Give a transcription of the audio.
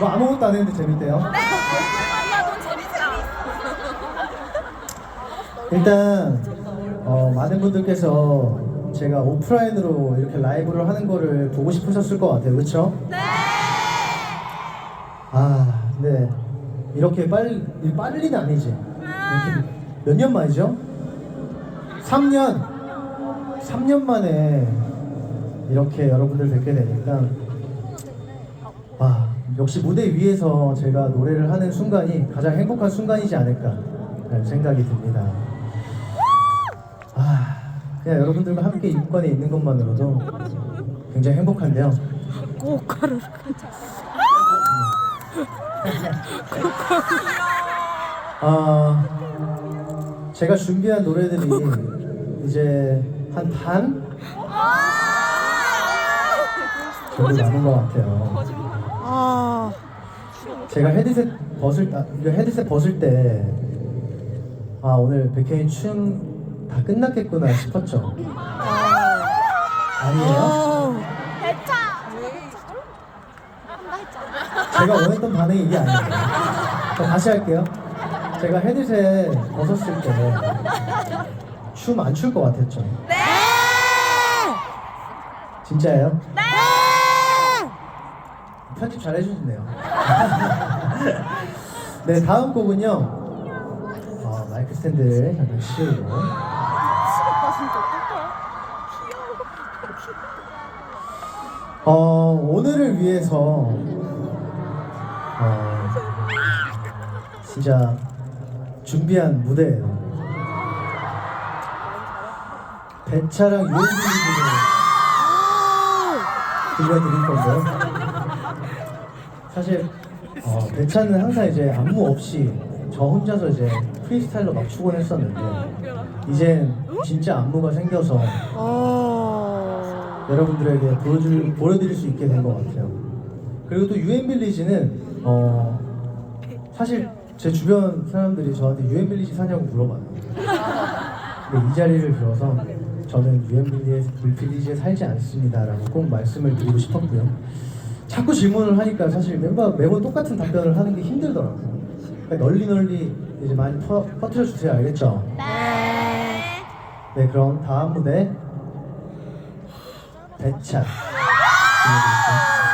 뭐 아무것도 안 했는데 재밌대요. 일단 어, 많은 분들께서 제가 오프라인으로 이렇게 라이브를 하는 거를 보고 싶으셨을 것 같아요, 그렇죠? 네. 아, 네. 이렇게 빨리 이 빨리는 아니지. 몇 년 만이죠? 3년. 3년 만에 이렇게 여러분들 뵙게 되니까 와 역시 무대 위에서 제가 노래를 하는 순간이 가장 행복한 순간이지 않을까 라는 생각이 듭니다. 아 그냥 여러분들과 함께 입관에 있는 것만으로도 굉장히 행복한데요. 꽃가루 아 제가 준비한 노래들이 이제 한 반 정도 남은 것 같아요. 아 제가 헤드셋 벗을 아, 이거 헤드셋 벗을 때 아 오늘 백혜인 춤다 끝났겠구나 싶었죠. 아니에요? 어. 제가 원했던 반응이 이게 아니에요. 자, 다시 할게요. 제가 헤드셋 벗었을 때춤 안 출 것 같았죠. 네! 진짜예요? 네! 편집 잘 해주시네요. 네, 다음 곡은요. 어, 마이크 스탠드를 잠깐 씌우고. 어, 오늘을 위해서 어, 진짜 준비한 무대예요. 배차랑 유엔진들을 들려드릴 건데요. 사실 어, 배차는 항상 이제 안무 없이 저 혼자서 이제 프리스타일로 막 추곤 했었는데 이젠 진짜 안무가 생겨서 어. 여러분들에게 보여줄, 보여드릴 수 있게 된 것 같아요. 그리고 또 유엔빌리지는 어, 사실 제 주변 사람들이 저한테 유엔빌리지 사냐고 물어봐요. 근데 이 자리를 빌어서 저는 유엔빌리지에 살지 않습니다라고 꼭 말씀을 드리고 싶었고요. 자꾸 질문을 하니까 사실 매번, 매번 똑같은 답변을 하는 게 힘들더라고요. 그러니까 널리 널리 이제 많이 퍼, 퍼뜨려 주세요. 알겠죠? 네. 네, 그럼 다음 무대 배차 들려드릴게요.